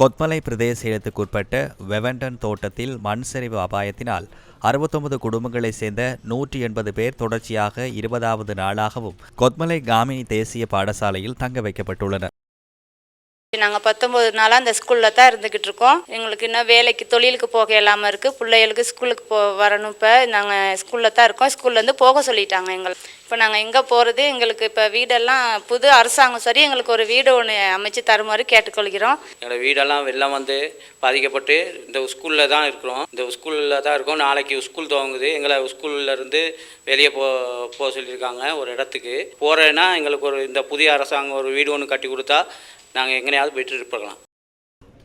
கொத்மலை பிரதேச செயலத்துக்குட்பட்ட வெவண்டன் தோட்டத்தில் மண் சரிவு அபாயத்தினால் அறுபத்தொன்பது குடும்பங்களைச் சேர்ந்த நூற்றி எண்பது பேர் தொடர்ச்சியாக இருபதாவது நாளாகவும் கொத்மலை காமினி தேசிய பாடசாலையில் தங்க வைக்கப்பட்டுள்ளனர். நாங்கள் பத்தொம்பது நாளாக அந்த ஸ்கூலில் தான் இருந்துக்கிட்டு இருக்கோம். எங்களுக்கு இன்னும் வேலைக்கு தொழிலுக்கு போக இல்லாமல் இருக்குது பிள்ளைகளுக்கு ஸ்கூலுக்கு போ வரணும் இப்போ. நாங்கள் ஸ்கூலில் தான் இருக்கோம். ஸ்கூல்லேருந்து போக சொல்லிட்டாங்க எங்களை. இப்போ நாங்கள் எங்கே போகிறது எங்களுக்கு இப்போ வீடெல்லாம் புது அரசாங்கம் சரி எங்களுக்கு ஒரு வீடு ஒன்று அமைச்சு தருமாறு கேட்டுக்கொள்கிறோம். எங்களோட வீடெல்லாம் வெள்ளம் வந்து பாதிக்கப்பட்டு இந்த ஸ்கூலில் தான் இருக்கிறோம். இந்த ஸ்கூலில் தான் இருக்கோம். நாளைக்கு ஸ்கூல் துவங்குது. எங்களை ஸ்கூல்லேருந்து வெளியே போ போக சொல்லியிருக்காங்க ஒரு இடத்துக்கு. போகிறேன்னா எங்களுக்கு ஒரு இந்த புதிய அரசாங்கம் ஒரு வீடு ஒன்று கட்டி கொடுத்தா நாங்கள் எங்கனையாவது போயிட்டு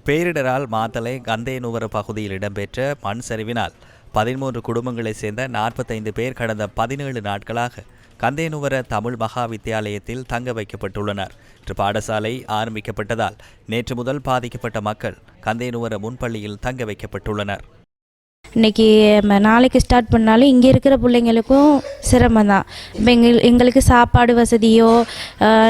பேரிடரால் மாத்தலை கந்தேனுவர பகுதியில் இடம்பெற்ற மண் சரிவினால் பதிமூன்று குடும்பங்களைச் சேர்ந்த நாற்பத்தைந்து பேர் கடந்த பதினேழு நாட்களாக கந்தேனுவர தமிழ் மகா வித்தியாலயத்தில் தங்க வைக்கப்பட்டுள்ளனர். இன்று பாடசாலை ஆரம்பிக்கப்பட்டதால் நேற்று முதல் பாதிக்கப்பட்ட மக்கள் கந்தேனுவர முன்பள்ளியில் தங்க வைக்கப்பட்டுள்ளனர். இன்னைக்கு நாளைக்கு ஸ்டார்ட் பண்ணாலும் இங்கே இருக்கிற பிள்ளைங்களுக்கும் சிரமம் தான் இப்போ எங்கள் எங்களுக்கு சாப்பாடு வசதியோ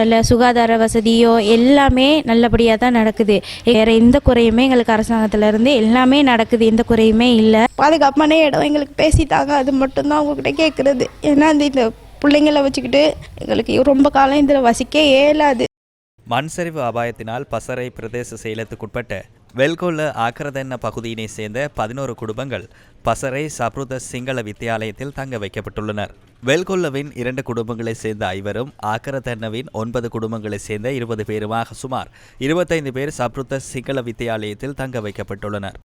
இல்லை சுகாதார வசதியோ எல்லாமே நல்லபடியாக தான் நடக்குது. வேறு எந்த குறையுமே எங்களுக்கு அரசாங்கத்திலேருந்து எல்லாமே நடக்குது. எந்த குறையுமே இல்லை. பாதுகாப்பான இடம் எங்களுக்கு பேசித்தாங்க அது மட்டும்தான் அவங்கக்கிட்ட கேட்குறது ஏன்னா அந்த இந்த பிள்ளைங்கள வச்சுக்கிட்டு எங்களுக்கு ரொம்ப காலம் இதில் வசிக்க இயலாது. மண் சரிவு அபாயத்தினால் பசறை பிரதேச செயலத்துக்குட்பட்ட வெல்கொல்ல ஆக்கிரதென்ன பகுதியினை சேர்ந்த பதினோரு குடும்பங்கள் பசறை சப்ருத சிங்கள வித்தியாலயத்தில் தங்க வைக்கப்பட்டுள்ளனர். வெல்கொல்லவின் இரண்டு குடும்பங்களைச் சேர்ந்த ஐவரும் ஆக்கரதன்னவின் ஒன்பது குடும்பங்களைச் சேர்ந்த இருபது பேருமாக சுமார் இருபத்தைந்து பேர் சப்ருத சிங்கள வித்தியாலயத்தில் தங்க வைக்கப்பட்டுள்ளனர்.